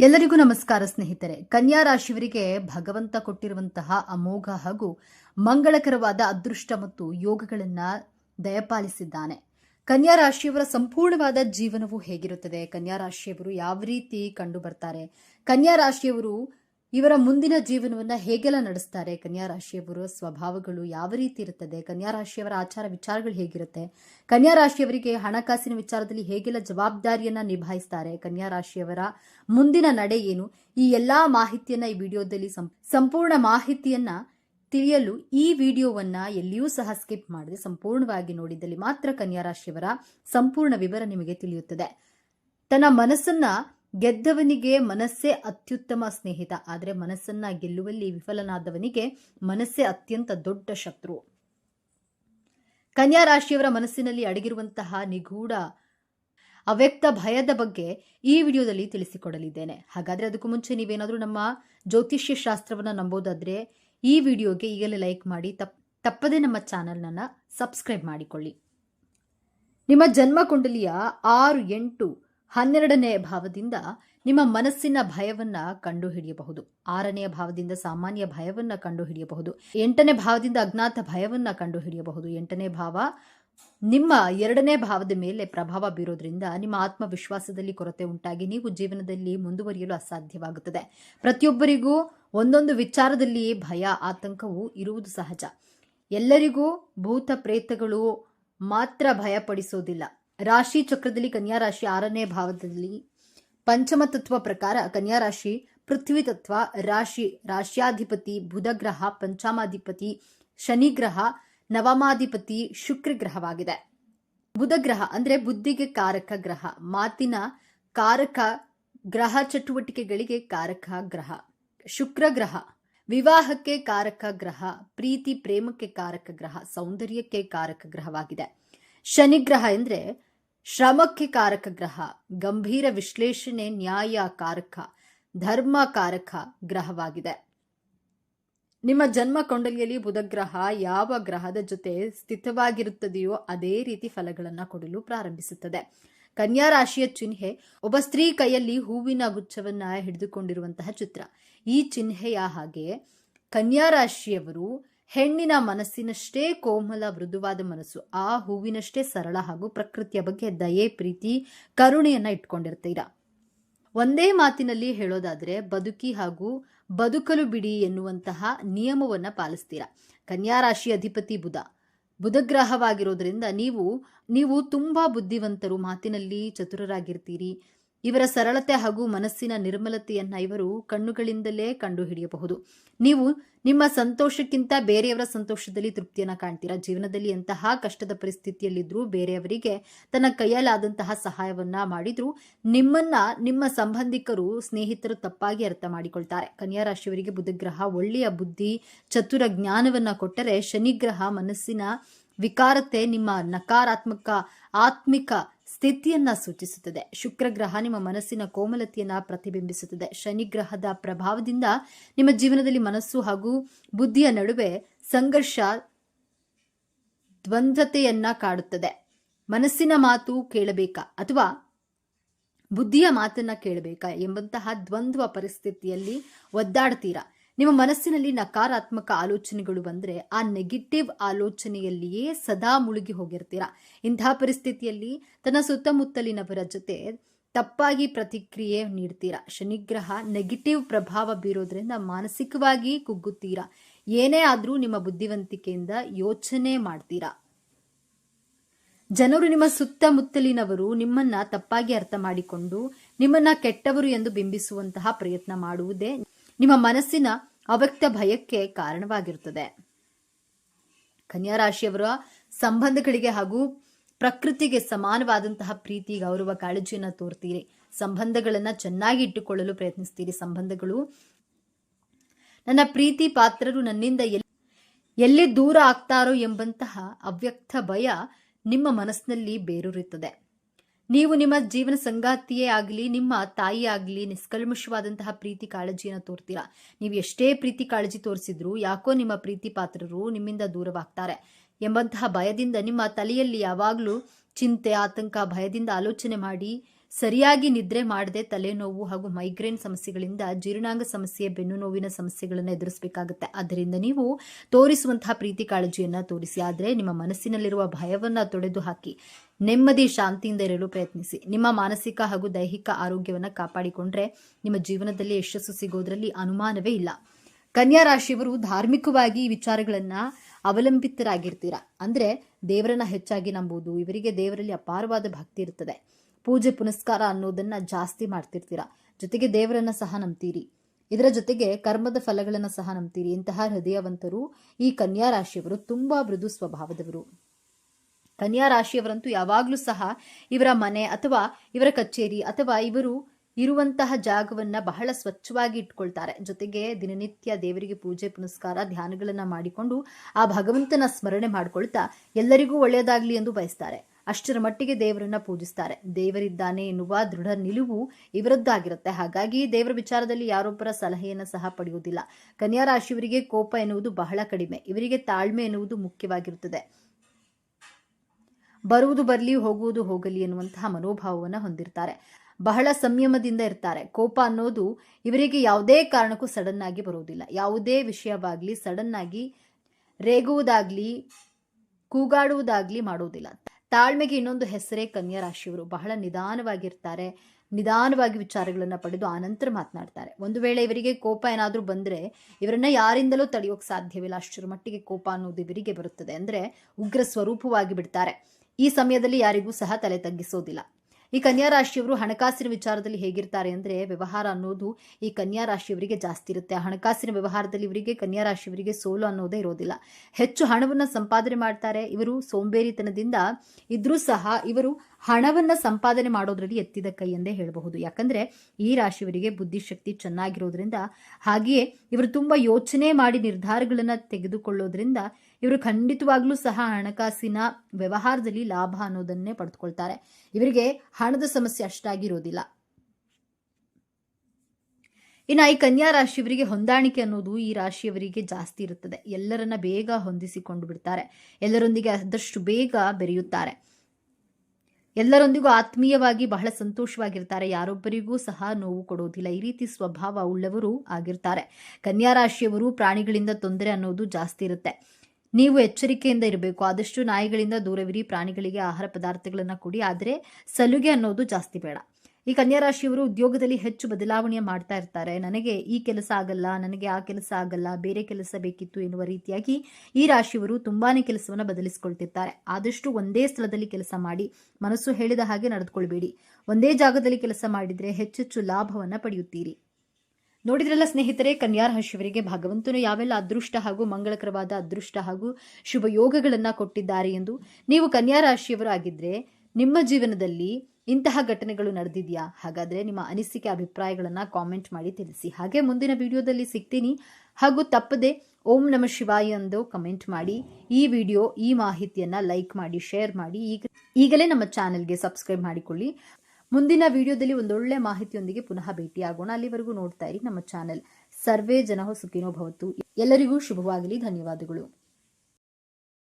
ಎಲ್ಲರಿಗೂ ನಮಸ್ಕಾರ ಸ್ನೇಹಿತರೆ. ಕನ್ಯಾ ರಾಶಿಯವರಿಗೆ ಭಗವಂತ ಕೊಟ್ಟಿರುವಂತಹ ಅಮೋಘ ಹಾಗೂ ಮಂಗಳಕರವಾದ ಅದೃಷ್ಟ ಮತ್ತು ಯೋಗಗಳನ್ನ ದಯಪಾಲಿಸಿದ್ದಾನೆ. ಕನ್ಯಾ ರಾಶಿಯವರ ಸಂಪೂರ್ಣವಾದ ಜೀವನವು ಹೇಗಿರುತ್ತದೆ? ಕನ್ಯಾ ರಾಶಿಯವರು ಯಾವ ರೀತಿ ಕಂಡು ಬರ್ತಾರೆ ಕನ್ಯಾ ರಾಶಿಯವರು ಇವರ ಮುಂದಿನ ಜೀವನವನ್ನ ಹೇಗೆಲ್ಲ ನಡೆಸ್ತಾರೆ? ಕನ್ಯಾ ರಾಶಿಯವರ ಸ್ವಭಾವಗಳು ಯಾವ ರೀತಿ ಇರುತ್ತದೆ? ಕನ್ಯಾ ರಾಶಿಯವರ ಆಚಾರ ವಿಚಾರಗಳು ಹೇಗಿರುತ್ತೆ? ಕನ್ಯಾ ರಾಶಿಯವರಿಗೆ ಹಣಕಾಸಿನ ವಿಚಾರದಲ್ಲಿ ಹೇಗೆಲ್ಲ ಜವಾಬ್ದಾರಿಯನ್ನ ನಿಭಾಯಿಸ್ತಾರೆ? ಕನ್ಯಾ ರಾಶಿಯವರ ಮುಂದಿನ ನಡೆ ಏನು? ಈ ಎಲ್ಲಾ ಮಾಹಿತಿಯನ್ನ ಈ ವಿಡಿಯೋದಲ್ಲಿ ಸಂಪೂರ್ಣ ಮಾಹಿತಿಯನ್ನ ತಿಳಿಯಲು ಈ ವಿಡಿಯೋವನ್ನ ಎಲ್ಲಿಯೂ ಸಹ ಸ್ಕಿಪ್ ಮಾಡದೆ ಸಂಪೂರ್ಣವಾಗಿ ನೋಡಿದಲ್ಲಿ ಮಾತ್ರ ಕನ್ಯಾ ರಾಶಿಯವರ ಸಂಪೂರ್ಣ ವಿವರ ನಿಮಗೆ ತಿಳಿಯುತ್ತದೆ. ತನ್ನ ಮನಸ್ಸನ್ನ ಗೆದ್ದವನಿಗೆ ಮನಸ್ಸೇ ಅತ್ಯುತ್ತಮ ಸ್ನೇಹಿತ. ಆದರೆ ಮನಸ್ಸನ್ನ ಗೆಲ್ಲುವಲ್ಲಿ ವಿಫಲನಾದವನಿಗೆ ಮನಸ್ಸೇ ಅತ್ಯಂತ ದೊಡ್ಡ ಶತ್ರು. ಕನ್ಯಾ ರಾಶಿಯವರ ಮನಸ್ಸಿನಲ್ಲಿ ಅಡಗಿರುವಂತಹ ನಿಗೂಢ, ಅವ್ಯಕ್ತ ಭಯದ ಬಗ್ಗೆ ಈ ವಿಡಿಯೋದಲ್ಲಿ ತಿಳಿಸಿಕೊಡಲಿದ್ದೇನೆ. ಹಾಗಾದ್ರೆ ಅದಕ್ಕೂ ಮುಂಚೆ ನೀವೇನಾದರೂ ನಮ್ಮ ಜ್ಯೋತಿಷ್ಯ ಶಾಸ್ತ್ರವನ್ನ ನಂಬೋದಾದ್ರೆ ಈ ವಿಡಿಯೋಗೆ ಈಗಲೇ ಲೈಕ್ ಮಾಡಿ, ತಪ್, ತಪ್ಪದೆ ನಮ್ಮ ಚಾನೆಲ್ನನ್ನ ಸಬ್ಸ್ಕ್ರೈಬ್ ಮಾಡಿಕೊಳ್ಳಿ. ನಿಮ್ಮ ಜನ್ಮ ಕುಂಡಲಿಯ ಆರು ಎಂಟು ಹನ್ನೆರಡನೇ ಭಾವದಿಂದ ನಿಮ್ಮ ಮನಸ್ಸಿನ ಭಯವನ್ನ ಕಂಡುಹಿಡಿಯಬಹುದು. ಆರನೆಯ ಭಾವದಿಂದ ಸಾಮಾನ್ಯ ಭಯವನ್ನ ಕಂಡುಹಿಡಿಯಬಹುದು. ಎಂಟನೇ ಭಾವದಿಂದ ಅಜ್ಞಾತ ಭಯವನ್ನ ಕಂಡುಹಿಡಿಯಬಹುದು. ಎಂಟನೇ ಭಾವ, ನಿಮ್ಮ ಎರಡನೇ ಭಾವದ ಮೇಲೆ ಪ್ರಭಾವ ಬೀರೋದ್ರಿಂದ ನಿಮ್ಮ ಆತ್ಮವಿಶ್ವಾಸದಲ್ಲಿ ಕೊರತೆ ಉಂಟಾಗಿ ನೀವು ಜೀವನದಲ್ಲಿ ಮುಂದುವರಿಯಲು ಅಸಾಧ್ಯವಾಗುತ್ತದೆ. ಪ್ರತಿಯೊಬ್ಬರಿಗೂ ಒಂದೊಂದು ವಿಚಾರದಲ್ಲಿ ಭಯ, ಆತಂಕವು ಇರುವುದು ಸಹಜ. ಎಲ್ಲರಿಗೂ ಭೂತ ಪ್ರೇತಗಳು ಮಾತ್ರ ಭಯಪಡಿಸೋದಿಲ್ಲ. ರಾಶಿ ಚಕ್ರದಲ್ಲಿ ಕನ್ಯಾ ರಾಶಿ ಆರನೇ ಭಾವದಲ್ಲಿ ಪಂಚಮ ತತ್ವ ಪ್ರಕಾರ ಕನ್ಯಾ ರಾಶಿ ಪೃಥ್ವಿ ತತ್ವ, ರಾಶಿ ರಾಶ್ಯಾಧಿಪತಿ, ಬುಧ ಗ್ರಹ, ಪಂಚಮಾಧಿಪತಿ, ಶನಿ ಗ್ರಹ, ನವಮಾಧಿಪತಿ, ಶುಕ್ರ ಗ್ರಹವಾಗಿದೆ. ಬುಧ ಗ್ರಹ ಅಂದ್ರೆ ಬುದ್ಧಿಗೆ ಕಾರಕ ಗ್ರಹ, ಮಾತಿನ ಕಾರಕ ಗ್ರಹ, ಚಟುವಟಿಕೆಗಳಿಗೆ ಕಾರಕ ಗ್ರಹ. ಶುಕ್ರ ಗ್ರಹ, ವಿವಾಹಕ್ಕೆ ಕಾರಕ ಗ್ರಹ, ಪ್ರೀತಿ ಪ್ರೇಮಕ್ಕೆ ಕಾರಕ ಗ್ರಹ, ಸೌಂದರ್ಯಕ್ಕೆ ಕಾರಕ ಗ್ರಹವಾಗಿದೆ. ಶನಿಗ್ರಹ ಎಂದ್ರೆ ಶ್ರಮಕ್ಕೆ ಕಾರಕ ಗ್ರಹ ಗಂಭೀರ ವಿಶ್ಲೇಷಣೆ ನ್ಯಾಯ ಕಾರಕ ಧರ್ಮ ಕಾರಕ ಗ್ರಹವಾಗಿದೆ. ನಿಮ್ಮ ಜನ್ಮ ಕೊಂಡಲಿಯಲ್ಲಿ ಬುಧಗ್ರಹ ಯಾವ ಗ್ರಹದ ಜೊತೆ ಸ್ಥಿತವಾಗಿರುತ್ತದೆಯೋ ಅದೇ ರೀತಿ ಫಲಗಳನ್ನು ಕೊಡಲು ಪ್ರಾರಂಭಿಸುತ್ತದೆ. ಕನ್ಯಾ ರಾಶಿಯ ಚಿಹ್ನೆ ಒಬ್ಬ ಸ್ತ್ರೀ ಕೈಯಲ್ಲಿ ಹೂವಿನ ಗುಚ್ಛವನ್ನ ಹಿಡಿದುಕೊಂಡಿರುವಂತಹ ಚಿತ್ರ. ಈ ಚಿಹ್ನೆಯ ಹಾಗೆ ಕನ್ಯಾ ರಾಶಿಯವರು ಹೆಣ್ಣಿನ ಮನಸ್ಸಿನಷ್ಟೇ ಕೋಮಲ, ಮೃದುವಾದ ಮನಸ್ಸು, ಆ ಹೂವಿನಷ್ಟೇ ಸರಳ ಹಾಗೂ ಪ್ರಕೃತಿಯ ಬಗ್ಗೆ ದಯೆ, ಪ್ರೀತಿ, ಕರುಣೆಯನ್ನ ಇಟ್ಕೊಂಡಿರ್ತೀರಾ? ಒಂದೇ ಮಾತಿನಲ್ಲಿ ಹೇಳೋದಾದ್ರೆ, ಬದುಕಿ ಹಾಗೂ ಬದುಕಲು ಬಿಡಿ ಎನ್ನುವಂತಹ ನಿಯಮವನ್ನ ಪಾಲಿಸ್ತೀರಾ? ಕನ್ಯಾ ರಾಶಿ ಅಧಿಪತಿ ಬುಧ. ಬುಧಗ್ರಹವಾಗಿರೋದ್ರಿಂದ ನೀವು ನೀವು ತುಂಬಾ ಬುದ್ಧಿವಂತರು, ಮಾತಿನಲ್ಲಿ ಚತುರರಾಗಿರ್ತೀರಿ. ಇವರ ಸರಳತೆ ಹಾಗೂ ಮನಸ್ಸಿನ ನಿರ್ಮಲತೆಯನ್ನ ಇವರು ಕಣ್ಣುಗಳಿಂದಲೇ ಕಂಡುಹಿಡಿಯಬಹುದು. ನೀವು ನಿಮ್ಮ ಸಂತೋಷಕ್ಕಿಂತ ಬೇರೆಯವರ ಸಂತೋಷದಲ್ಲಿ ತೃಪ್ತಿಯನ್ನ ಕಾಣ್ತೀರಾ? ಜೀವನದಲ್ಲಿ ಎಂತಹ ಕಷ್ಟದ ಪರಿಸ್ಥಿತಿಯಲ್ಲಿದ್ರೂ ಬೇರೆಯವರಿಗೆ ತನ್ನ ಕೈಯಲ್ಲಾದಂತಹ ಸಹಾಯವನ್ನ ಮಾಡಿದ್ರು ನಿಮ್ಮನ್ನ, ನಿಮ್ಮ ಸಂಬಂಧಿಕರು, ಸ್ನೇಹಿತರು ತಪ್ಪಾಗಿ ಅರ್ಥ ಮಾಡಿಕೊಳ್ತಾರೆ. ಕನ್ಯಾ ರಾಶಿಯವರಿಗೆ ಬುಧಗ್ರಹ ಒಳ್ಳೆಯ ಬುದ್ಧಿ, ಚತುರ ಜ್ಞಾನವನ್ನ ಕೊಟ್ಟರೆ ಶನಿಗ್ರಹ ಮನಸ್ಸಿನ ವಿಕಾರತೆ, ನಿಮ್ಮ ನಕಾರಾತ್ಮಕ, ಆತ್ಮಿಕ ಸ್ಥಿತಿಯನ್ನ ಸೂಚಿಸುತ್ತದೆ. ಶುಕ್ರ ಗ್ರಹ ನಿಮ್ಮ ಮನಸ್ಸಿನ ಕೋಮಲತೆಯನ್ನ ಪ್ರತಿಬಿಂಬಿಸುತ್ತದೆ. ಶನಿಗ್ರಹದ ಪ್ರಭಾವದಿಂದ ನಿಮ್ಮ ಜೀವನದಲ್ಲಿ ಮನಸ್ಸು ಹಾಗೂ ಬುದ್ಧಿಯ ನಡುವೆ ಸಂಘರ್ಷ, ದ್ವಂದ್ವತೆಯನ್ನ ಕಾಡುತ್ತದೆ. ಮನಸ್ಸಿನ ಮಾತು ಕೇಳಬೇಕಾ ಅಥವಾ ಬುದ್ಧಿಯ ಮಾತನ್ನ ಕೇಳಬೇಕಾ ಎಂಬಂತಹ ದ್ವಂದ್ವ ಪರಿಸ್ಥಿತಿಯಲ್ಲಿ ಒದ್ದಾಡ್ತೀರಾ? ನಿಮ್ಮ ಮನಸ್ಸಿನಲ್ಲಿ ನಕಾರಾತ್ಮಕ ಆಲೋಚನೆಗಳು ಬಂದ್ರೆ ಆ ನೆಗೆಟಿವ್ ಆಲೋಚನೆಯಲ್ಲಿಯೇ ಸದಾ ಮುಳುಗಿ ಹೋಗಿರ್ತೀರಾ? ಇಂತಹ ಪರಿಸ್ಥಿತಿಯಲ್ಲಿ ತನ್ನ ಸುತ್ತಮುತ್ತಲಿನವರ ಜೊತೆ ತಪ್ಪಾಗಿ ಪ್ರತಿಕ್ರಿಯೆ ನೀಡ್ತೀರಾ? ಶನಿಗ್ರಹ ನೆಗೆಟಿವ್ ಪ್ರಭಾವ ಬೀರೋದ್ರಿಂದ ಮಾನಸಿಕವಾಗಿ ಕುಗ್ಗುತ್ತೀರಾ? ಏನೇ ಆದರೂ ನಿಮ್ಮ ಬುದ್ಧಿವಂತಿಕೆಯಿಂದ ಯೋಚನೆ ಮಾಡ್ತೀರಾ? ಜನರು ನಿಮ್ಮ ಸುತ್ತಮುತ್ತಲಿನವರು ನಿಮ್ಮನ್ನ ತಪ್ಪಾಗಿ ಅರ್ಥ ಮಾಡಿಕೊಂಡು ನಿಮ್ಮನ್ನ ಕೆಟ್ಟವರು ಎಂದು ಬಿಂಬಿಸುವಂತಹ ಪ್ರಯತ್ನ ಮಾಡುವುದೇ ನಿಮ್ಮ ಮನಸ್ಸಿನ ಅವ್ಯಕ್ತ ಭಯಕ್ಕೆ ಕಾರಣವಾಗಿರುತ್ತದೆ. ಕನ್ಯಾ ರಾಶಿಯವರ ಸಂಬಂಧಗಳಿಗೆ ಹಾಗೂ ಪ್ರಕೃತಿಗೆ ಸಮಾನವಾದಂತಹ ಪ್ರೀತಿ, ಗೌರವ, ಕಾಳಜಿಯನ್ನ ತೋರ್ತೀರಿ. ಸಂಬಂಧಗಳನ್ನ ಚೆನ್ನಾಗಿ ಇಟ್ಟುಕೊಳ್ಳಲು ಪ್ರಯತ್ನಿಸ್ತೀರಿ. ಸಂಬಂಧಗಳು ನನ್ನ ಪ್ರೀತಿ ಪಾತ್ರರು ನನ್ನಿಂದ ಎಲ್ಲಿ ಎಲ್ಲಿ ದೂರ ಆಗ್ತಾರೋ ಎಂಬಂತಹ ಅವ್ಯಕ್ತ ಭಯ ನಿಮ್ಮ ಮನಸ್ಸಿನಲ್ಲಿ ಬೇರೂರುತ್ತದೆ. ನೀವು ನಿಮ್ಮ ಜೀವನ ಸಂಗಾತಿಯೇ ಆಗಲಿ, ನಿಮ್ಮ ತಾಯಿ ಆಗಲಿ, ನಿಷ್ಕಲ್ಮಶವಾದಂತಹ ಪ್ರೀತಿ ಕಾಳಜಿಯನ್ನು ತೋರ್ತೀರಾ? ನೀವು ಎಷ್ಟೇ ಪ್ರೀತಿ ಕಾಳಜಿ ತೋರಿಸಿದ್ರು, ಯಾಕೋ ನಿಮ್ಮ ಪ್ರೀತಿ ಪಾತ್ರರು ನಿಮ್ಮಿಂದ ದೂರವಾಗ್ತಾರೆ ಎಂಬಂತಹ ಭಯದಿಂದ ನಿಮ್ಮ ತಲೆಯಲ್ಲಿ ಯಾವಾಗಲೂ ಚಿಂತೆ, ಆತಂಕ, ಭಯದಿಂದ ಆಲೋಚನೆ ಮಾಡಿ ಸರಿಯಾಗಿ ನಿದ್ರೆ ಮಾಡದೆ ತಲೆನೋವು ಹಾಗೂ ಮೈಗ್ರೇನ್ ಸಮಸ್ಯೆಗಳಿಂದ ಜೀರ್ಣಾಂಗ ಸಮಸ್ಯೆ, ಬೆನ್ನು ನೋವಿನ ಸಮಸ್ಯೆಗಳನ್ನು ಎದುರಿಸಬೇಕಾಗುತ್ತೆ. ಆದ್ದರಿಂದ ನೀವು ತೋರಿಸುವಂತಹ ಪ್ರೀತಿ ಕಾಳಜಿಯನ್ನ ತೋರಿಸಿ. ಆದರೆ ನಿಮ್ಮ ಮನಸ್ಸಿನಲ್ಲಿರುವ ಭಯವನ್ನ ತೊಡೆದು ಹಾಕಿ. ನೆಮ್ಮದಿ, ಶಾಂತಿಯಿಂದ ಇರಲು ಪ್ರಯತ್ನಿಸಿ. ನಿಮ್ಮ ಮಾನಸಿಕ ಹಾಗೂ ದೈಹಿಕ ಆರೋಗ್ಯವನ್ನು ಕಾಪಾಡಿಕೊಂಡ್ರೆ ನಿಮ್ಮ ಜೀವನದಲ್ಲಿ ಯಶಸ್ಸು ಸಿಗೋದ್ರಲ್ಲಿ ಅನುಮಾನವೇ ಇಲ್ಲ. ಕನ್ಯಾ ರಾಶಿಯವರು ಧಾರ್ಮಿಕವಾಗಿ ಈ ವಿಚಾರಗಳನ್ನ ಅವಲಂಬಿತರಾಗಿರ್ತೀರ? ಅಂದ್ರೆ ದೇವರನ್ನ ಹೆಚ್ಚಾಗಿ ನಂಬುವುದು ಇವರಿಗೆ ದೇವರಲ್ಲಿ ಅಪಾರವಾದ ಭಕ್ತಿ ಇರ್ತದೆ. ಪೂಜೆ ಪುನಸ್ಕಾರ ಅನ್ನೋದನ್ನ ಜಾಸ್ತಿ ಮಾಡ್ತಿರ್ತೀರ? ಜೊತೆಗೆ ದೇವರನ್ನ ಸಹ ನಂಬ್ತೀರಿ. ಇದರ ಜೊತೆಗೆ ಕರ್ಮದ ಫಲಗಳನ್ನ ಸಹ ನಂಬ್ತೀರಿ. ಇಂತಹ ಹೃದಯವಂತರು ಈ ಕನ್ಯಾ ರಾಶಿಯವರು ತುಂಬಾ ಮೃದು ಸ್ವಭಾವದವರು. ಕನ್ಯಾ ರಾಶಿಯವರಂತೂ ಯಾವಾಗಲೂ ಸಹ ಇವರ ಮನೆ ಅಥವಾ ಇವರ ಕಚೇರಿ ಅಥವಾ ಇವರು ಇರುವಂತಹ ಜಾಗವನ್ನ ಬಹಳ ಸ್ವಚ್ಛವಾಗಿ ಇಟ್ಕೊಳ್ತಾರೆ. ಜೊತೆಗೆ ದಿನನಿತ್ಯ ದೇವರಿಗೆ ಪೂಜೆ ಪುನಸ್ಕಾರ ಧ್ಯಾನಗಳನ್ನ ಮಾಡಿಕೊಂಡು ಆ ಭಗವಂತನ ಸ್ಮರಣೆ ಮಾಡಿಕೊಳ್ತಾ ಎಲ್ಲರಿಗೂ ಒಳ್ಳೆಯದಾಗ್ಲಿ ಎಂದು ಬಯಸ್ತಾರೆ. ಅಷ್ಟರ ಮಟ್ಟಿಗೆ ದೇವರನ್ನ ಪೂಜಿಸ್ತಾರೆ. ದೇವರಿದ್ದಾನೆ ಎನ್ನುವ ದೃಢ ನಿಲುವು ಇವರದ್ದಾಗಿರುತ್ತೆ. ಹಾಗಾಗಿ ದೇವರ ವಿಚಾರದಲ್ಲಿ ಯಾರೊಬ್ಬರ ಸಲಹೆಯನ್ನು ಸಹ ಪಡೆಯುವುದಿಲ್ಲ. ಕನ್ಯಾ ರಾಶಿಯವರಿಗೆ ಕೋಪ ಎನ್ನುವುದು ಬಹಳ ಕಡಿಮೆ. ಇವರಿಗೆ ತಾಳ್ಮೆ ಎನ್ನುವುದು ಮುಖ್ಯವಾಗಿರುತ್ತದೆ. ಬರುವುದು ಬರಲಿ, ಹೋಗುವುದು ಹೋಗಲಿ ಎನ್ನುವಂತಹ ಮನೋಭಾವವನ್ನು ಹೊಂದಿರ್ತಾರೆ. ಬಹಳ ಸಂಯಮದಿಂದ ಇರ್ತಾರೆ. ಕೋಪ ಅನ್ನೋದು ಇವರಿಗೆ ಯಾವುದೇ ಕಾರಣಕ್ಕೂ ಸಡನ್ ಆಗಿ ಬರುವುದಿಲ್ಲ. ಯಾವುದೇ ವಿಷಯವಾಗಲಿ ಸಡನ್ ಆಗಿ ರೇಗುವುದಾಗ್ಲಿ, ಕೂಗಾಡುವುದಾಗ್ಲಿ ಮಾಡುವುದಿಲ್ಲ. ತಾಳ್ಮೆಗೆ ಇನ್ನೊಂದು ಹೆಸರೇ ಕನ್ಯಾ ರಾಶಿಯವರು ಬಹಳ ನಿಧಾನವಾಗಿರ್ತಾರೆ. ನಿಧಾನವಾಗಿ ವಿಚಾರಗಳನ್ನು ಪಡೆದು ಆನಂತರ ಮಾತನಾಡ್ತಾರೆ. ಒಂದು ವೇಳೆ ಇವರಿಗೆ ಕೋಪ ಏನಾದರೂ ಬಂದರೆ ಇವರನ್ನ ಯಾರಿಂದಲೂ ತಡೆಯೋಕೆ ಸಾಧ್ಯವಿಲ್ಲ. ಅಷ್ಟರ ಮಟ್ಟಿಗೆ ಕೋಪ ಅನ್ನೋದು ಇವರಿಗೆ ಬರುತ್ತದೆ. ಅಂದರೆ ಉಗ್ರ ಸ್ವರೂಪವಾಗಿ ಬಿಡ್ತಾರೆ. ಈ ಸಮಯದಲ್ಲಿ ಯಾರಿಗೂ ಸಹ ತಲೆ ತಗ್ಗಿಸೋದಿಲ್ಲ. ಈ ಕನ್ಯಾ ರಾಶಿಯವರು ಹಣಕಾಸಿನ ವಿಚಾರದಲ್ಲಿ ಹೇಗಿರ್ತಾರೆ ಅಂದ್ರೆ ವ್ಯವಹಾರ ಅನ್ನೋದು ಈ ಕನ್ಯಾ ರಾಶಿಯವರಿಗೆ ಜಾಸ್ತಿ ಇರುತ್ತೆ. ಹಣಕಾಸಿನ ವ್ಯವಹಾರದಲ್ಲಿ ಇವರಿಗೆ ಕನ್ಯಾ ರಾಶಿಯವರಿಗೆ ಸೋಲು ಅನ್ನೋದೇ ಇರೋದಿಲ್ಲ. ಹೆಚ್ಚು ಹಣವನ್ನು ಸಂಪಾದನೆ ಮಾಡ್ತಾರೆ. ಇವರು ಸೋಂಬೇರಿತನದಿಂದ ಇದ್ರೂ ಸಹ ಇವರು ಹಣವನ್ನು ಸಂಪಾದನೆ ಮಾಡೋದ್ರಲ್ಲಿ ಎತ್ತಿದ ಕೈ ಎಂದೇ ಹೇಳಬಹುದು. ಯಾಕಂದ್ರೆ ಈ ರಾಶಿಯವರಿಗೆ ಬುದ್ಧಿಶಕ್ತಿ ಚೆನ್ನಾಗಿರೋದ್ರಿಂದ ಹಾಗೆಯೇ ಇವರು ತುಂಬಾ ಯೋಚನೆ ಮಾಡಿ ನಿರ್ಧಾರಗಳನ್ನು ತೆಗೆದುಕೊಳ್ಳೋದ್ರಿಂದ ಇವರು ಖಂಡಿತವಾಗ್ಲೂ ಸಹ ಹಣಕಾಸಿನ ವ್ಯವಹಾರದಲ್ಲಿ ಲಾಭ ಅನ್ನೋದನ್ನೇ ಪಡೆದುಕೊಳ್ತಾರೆ. ಇವರಿಗೆ ಹಣದ ಸಮಸ್ಯೆ ಅಷ್ಟಾಗಿರೋದಿಲ್ಲ. ಇನ್ನು ಈ ಕನ್ಯಾ ರಾಶಿಯವರಿಗೆ ಹೊಂದಾಣಿಕೆ ಅನ್ನೋದು ಈ ರಾಶಿಯವರಿಗೆ ಜಾಸ್ತಿ ಇರುತ್ತದೆ. ಎಲ್ಲರನ್ನ ಬೇಗ ಹೊಂದಿಸಿಕೊಂಡು ಬಿಡ್ತಾರೆ. ಎಲ್ಲರೊಂದಿಗೆ ಆದಷ್ಟು ಬೇಗ ಬೆರೆಯುತ್ತಾರೆ. ಎಲ್ಲರೊಂದಿಗೂ ಆತ್ಮೀಯವಾಗಿ ಬಹಳ ಸಂತೋಷವಾಗಿರ್ತಾರೆ. ಯಾರೊಬ್ಬರಿಗೂ ಸಹ ನೋವು ಕೊಡೋದಿಲ್ಲ. ಈ ರೀತಿ ಸ್ವಭಾವ ಉಳ್ಳವರು ಆಗಿರ್ತಾರೆ. ಕನ್ಯಾ ರಾಶಿಯವರು ಪ್ರಾಣಿಗಳಿಂದ ತೊಂದರೆ ಅನ್ನೋದು ಜಾಸ್ತಿ ಇರುತ್ತೆ. ನೀವು ಎಚ್ಚರಿಕೆಯಿಂದ ಇರಬೇಕು. ಆದಷ್ಟು ನಾಯಿಗಳಿಂದ ದೂರವಿರಿ, ಪ್ರಾಣಿಗಳಿಗೆ ಆಹಾರ ಪದಾರ್ಥಗಳನ್ನು ಕೊಡಿ. ಆದರೆ ಸಲುಗೆ ಅನ್ನೋದು ಜಾಸ್ತಿ ಬೇಡ. ಈ ಕನ್ಯಾ ರಾಶಿಯವರು ಉದ್ಯೋಗದಲ್ಲಿ ಹೆಚ್ಚು ಬದಲಾವಣೆ ಮಾಡ್ತಾ ಇರ್ತಾರೆ. ನನಗೆ ಈ ಕೆಲಸ ಆಗಲ್ಲ, ನನಗೆ ಆ ಕೆಲಸ ಆಗಲ್ಲ, ಬೇರೆ ಕೆಲಸ ಬೇಕಿತ್ತು ಎನ್ನುವ ರೀತಿಯಾಗಿ ಈ ರಾಶಿಯವರು ತುಂಬಾನೇ ಕೆಲಸವನ್ನು ಬದಲಿಸಿಕೊಳ್ತಿರ್ತಾರೆ. ಆದಷ್ಟು ಒಂದೇ ಸ್ಥಳದಲ್ಲಿ ಕೆಲಸ ಮಾಡಿ, ಮನಸ್ಸು ಹೇಳಿದ ಹಾಗೆ ನಡೆದುಕೊಳ್ಬೇಡಿ. ಒಂದೇ ಜಾಗದಲ್ಲಿ ಕೆಲಸ ಮಾಡಿದ್ರೆ ಹೆಚ್ಚೆಚ್ಚು ಲಾಭವನ್ನ ಪಡೆಯುತ್ತೀರಿ. ನೋಡಿದ್ರಲ್ಲ ಸ್ನೇಹಿತರೆ ಕನ್ಯಾ ರಾಶಿಯವರಿಗೆ ಭಗವಂತನು ಯಾವೆಲ್ಲ ಅದೃಷ್ಟ ಹಾಗೂ ಮಂಗಳಕರವಾದ ಅದೃಷ್ಟ ಹಾಗೂ ಶುಭ ಯೋಗಗಳನ್ನು ಕೊಟ್ಟಿದ್ದಾರೆ ಎಂದು. ನೀವು ಕನ್ಯಾ ರಾಶಿಯವರು ಆಗಿದ್ರೆ ನಿಮ್ಮ ಜೀವನದಲ್ಲಿ ಇಂತಹ ಘಟನೆಗಳು ನಡೆದಿದೆಯಾ? ಹಾಗಾದ್ರೆ ನಿಮ್ಮ ಅನಿಸಿಕೆ, ಅಭಿಪ್ರಾಯಗಳನ್ನ ಕಾಮೆಂಟ್ ಮಾಡಿ ತಿಳಿಸಿ. ಹಾಗೆ ಮುಂದಿನ ವಿಡಿಯೋದಲ್ಲಿ ಸಿಗ್ತೀನಿ. ಹಾಗೂ ತಪ್ಪದೆ ಓಂ ನಮ ಶಿವಾಯ ಎಂದು ಕಮೆಂಟ್ ಮಾಡಿ. ಈ ವಿಡಿಯೋ, ಈ ಮಾಹಿತಿಯನ್ನ ಲೈಕ್ ಮಾಡಿ ಶೇರ್ ಮಾಡಿ. ಈಗ, ಈಗಲೇ ನಮ್ಮ ಚಾನೆಲ್ಗೆ ಸಬ್ಸ್ಕ್ರೈಬ್ ಮಾಡಿಕೊಳ್ಳಿ. ಮುಂದಿನ ವಿಡಿಯೋದಲ್ಲಿ ಒಂದೊಳ್ಳೆ ಮಾಹಿತಿಯೊಂದಿಗೆ ಪುನಃ ಭೇಟಿಯಾಗೋಣ. ಅಲ್ಲಿವರೆಗೂ ನೋಡ್ತಾ ಇರಿ ನಮ್ಮ ಚಾನೆಲ್. ಸರ್ವೇ ಜನ ಸುಖಿನೋ ಭವತ್ತು. ಎಲ್ಲರಿಗೂ ಶುಭವಾಗಲಿ, ಧನ್ಯವಾದಗಳು.